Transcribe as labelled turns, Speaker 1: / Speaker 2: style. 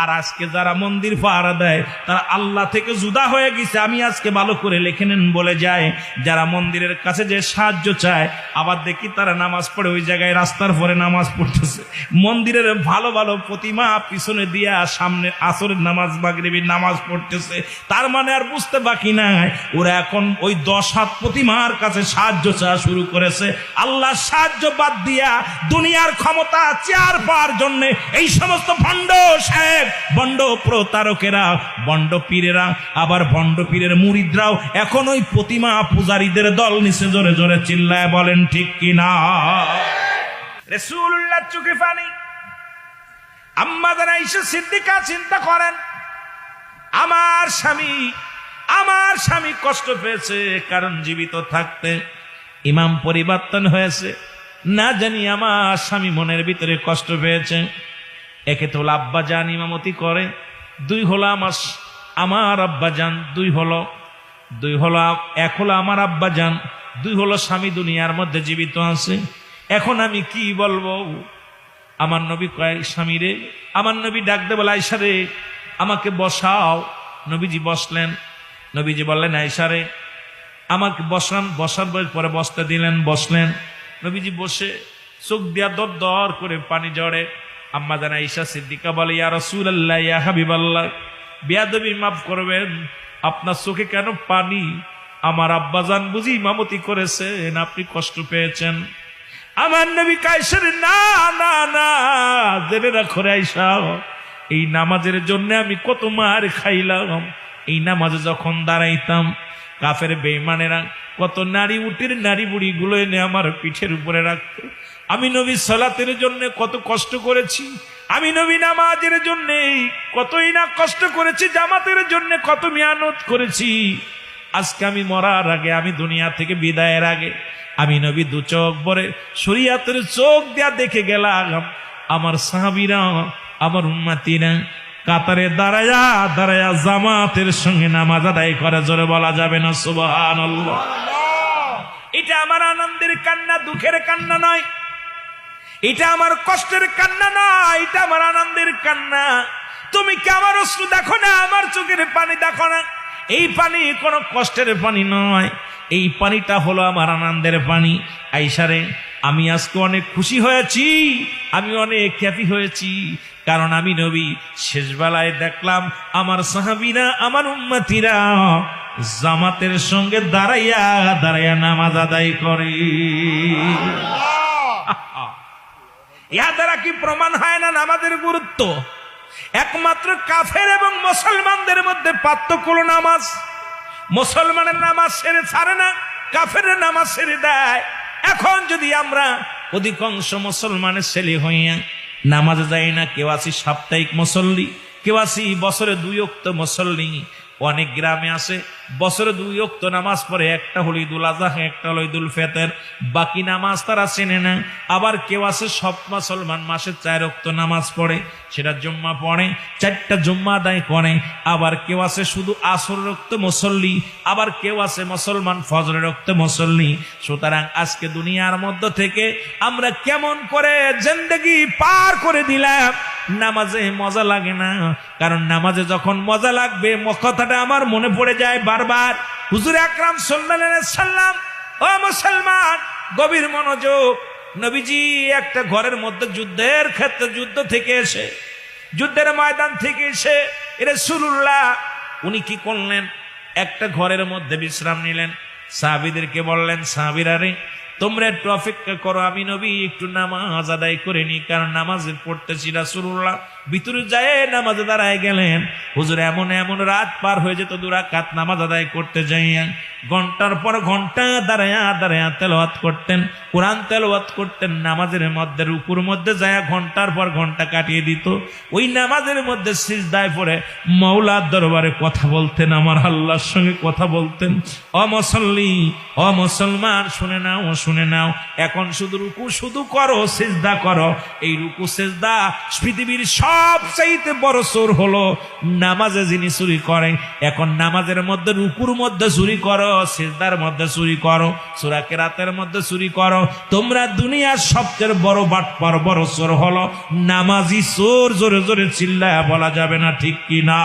Speaker 1: আর আজকে যারা মন্দির পাহারা দেয়, তারা আল্লাহ থেকে জুদা হয়ে গেছে। আমি আজকে ভালো করে লেখে নেন বলে যায় যারা মন্দিরের কাছে যে সাহায্য চায়, আবার দেখি তারা নামাজ পড়ে ওই জায়গায় রাস্তার পরে নামাজ পড়তেছে। মন্দিরের ভালো ভালো প্রতিমা পিছনে দিয়া সামনে আসরের নামাজ মাগরিবির নামাজ পড়তেছে। তার মানে আর বুঝতে বাকি নাই। ওরা এখন ওই দশ হাত প্রতিমার কাছে সাহায্য চাওয়া শুরু করেছে। আল্লাহ সাহায্য বাদ দিয়া দুনিয়ার ক্ষমতা চেয়ার পাওয়ার জন্য এই সমস্ত ভণ্ড সাহেব বন্ড প্রতারকেরা, বন্ড পীরেরা, আবার বন্ড পীরের মুরিদরাও এখন ওই প্রতিমা পূজারীদের দল নিচে জোরে জোরে চিল্লায় বলেন, ঠিক কিনা রেসুল্লাহ চোখে পানি আম্মা যারা ঈশা সিদ্দিকা চিন্তা করেন, আমার স্বামী আমার স্বামী কষ্ট পেয়েছে, কারণ জীবিত থাকতে ইমাম পরিবর্তন হয়েছে। না জানি আমার স্বামী মনের ভিতরে কষ্ট পেয়েছে। একে তো হলো আব্বা যান ইমামতি করে, দুই হলো আমার আমার আব্বা যান দুই হলো দুই হলো এক হলো আমার আব্বা যান দুই হলো স্বামী দুনিয়ার মধ্যে জীবিত আছে। এখন আমি কি বলব? আমার নবী কয়, স্বামী রে, আমার নবী ডাক দে বলে, আয়সা রে, আমাকে বসাও। নবীজি বসলেন। নবীজি বললেন, আয়সা রে, আমাকে বসান, বসার পরে বসতে দিলেন। বসলেন। নবীজি বসে চোখ দিয়া দর দর করে পানি জড়ে আম্মা জানা ঈশা সিদ্দিকা বলে, ইয়া রসুল আল্লাহ ইয়া হাবিব আল্লাহ বিয়াদবি মাফ করবেন। আপনার চোখে কেন পানি? আমার আব্বাজান বুঝি ইমামতি করেছেন, আপনি কষ্ট পেয়েছেন। আমার নবী কায়সের, না না না, জেনে রাখো রে আয়সা এই নামাজের জন্য আমি কত মার খাইলাম। এই নামাজে যখন দাঁড়াইতাম, কাফের বেইমানেরা কত নারী উটির নারী বুড়ি গুলো এনে আমার পিঠের উপরে রাখতো। আমি নবী সালাতের জন্য কত কষ্ট করেছি আমি নবী নামাজের জন্য কতই না কষ্ট করেছি জামাতের জন্য কত মেয়ানত করেছি। আজকে আমি মরার আগে আমি দুনিয়া থেকে বিদায়ের আগে আমি নবী দু চোখ ভরে শরিয়াতের চোখ দিয়া দেখে গেলাম আমার সাহাবিরা আমার উন্মাতিরা কাতারে দাঁড়ায়া দাঁড়ায়া জামাতের সঙ্গে নামাজ আদায় করে জোরে বলা যাবে না সুবহান এটা আমার আনন্দের কান্না দুঃখের কান্না নয়। এটা আমার কষ্টের কান্না না, এটা আমার আনন্দের কান্না। তুমি কি আমার অশ্রু দেখো না, আমার চোখের পানি দেখো না? এই পানি কোনো কষ্টের পানি নয়। এই পানিটা হলো আমার আনন্দের পানি। আইসারে আমি আজকে অনেক খুশি হয়েছি, আমি অনেক খ্যাতি হয়েছি। কারণ আমি নবী, শেষবেলায় দেখলাম আমার সাহাবিরা, আমার উম্মাতিরা জামাতের সঙ্গে দাঁড়াইয়া দাঁড়াইয়া নামাজ আদায় করে। ইহা দ্বারা কি প্রমাণ হয় না নামাজের গুরুত্ব? একমাত্র কাফের এবং মুসলমানদের মধ্যে পার্থক্য নামাজ। মুসলমানের নামাজ সেরে ছাড়ে না, কাফের নামাজ সেরে দেয়। এখন যদি আমরা অধিকাংশ মুসলমানের ছেলে হইয়া নামাজে যাই না, কেউ আছি সাপ্তাহিক মুসল্লি, কেউ আছি বছরে দুই অক্ত মুসল্লি, অনেক গ্রামে আছে বছরে দুই অক্ত নামাজ পড়ে, একটা হলো ঈদুল আজহা, একটা হলো ঈদুল ফেতের। বাকি নামাজ তারা চেনে না। আবার কেউ আছে সব মুসলমান, মাসে চার অক্ত নামাজ পড়ে, সেটা জুম্মা পড়ে, চারটা জুম্মা আদায় করে। আবার কেউ আছে শুধু আসর রক্ত মুসল্লি, আবার কেউ আছে মুসলমান ফজরের রক্ত মুসল্লি। সুতরাং আজকে দুনিয়ার মধ্য থেকে আমরা কেমন করে জিন্দগি পার করে দিলাম, নামাজে মজা লাগে না। কারণ নামাজে যখন মজা লাগবে, কথাটা আমার মনে পড়ে যায় বারবার হুজুর আকরাম সাল্লাম, ও মুসলমান, গভীর মনোযোগ। নবীজি একটা ঘরের মধ্যে যুদ্ধের ক্ষেত্রে যুদ্ধ থেকে এসে, যুদ্ধের ময়দান থেকে এসে এরা সুরুল্লাহ উনি কি করলেন? একটা ঘরের মধ্যে বিশ্রাম নিলেন। সাহাবিদেরকে বললেন, সাহাবিরা রে, তোমরা একটু অপেক্ষা করো, আমি নবী একটু নামাজ আদায় করে নি কারণ নামাজে পড়তেছি রাসুল্লাহ ভিতরে যায় নামাজ দাঁড়ায় গেলেন। হুজুর, এমন এমন রাত পার হয়ে যেত দুরাকাত নামাজ আদায় করতে যাইয়া ঘণ্টার পর ঘণ্টা দাঁড়ায়া দাঁড়ায়া তেলাওয়াত করতেন, কোরআন তেলাওয়াত করতেন, নামাজের মধ্যে, রুকুর মধ্যে যায় ঘণ্টার পর ঘণ্টা কাটিয়ে দিত। ওই নামাজের মধ্যে সিজদায় পড়ে মৌলার দরবারে কথা বলতেন, আমার আল্লাহর সঙ্গে কথা বলতেন। অমসল্লি অমুসলমান শুনে নাও শুনে নাও, এখন শুধু রুকু শুধু করো, সিজদা করো। এই রুকু, সেজদা পৃথিবীর সব সবচাইতে বড় চোর হলো নামাজে যিনি চুরি করে এখন নামাজের মধ্যে রুকুর মধ্যে চুরি করো, সিজদার মধ্যে চুরি করো, সুরা কেরাতের মধ্যে চুরি করো। তোমরা দুনিয়ার সবচেয়ে বড় বাটপার, বড় চোর হলো। নামাজি চোর জোরে জোরে চিল্লায় বলা যাবে না, ঠিক কি না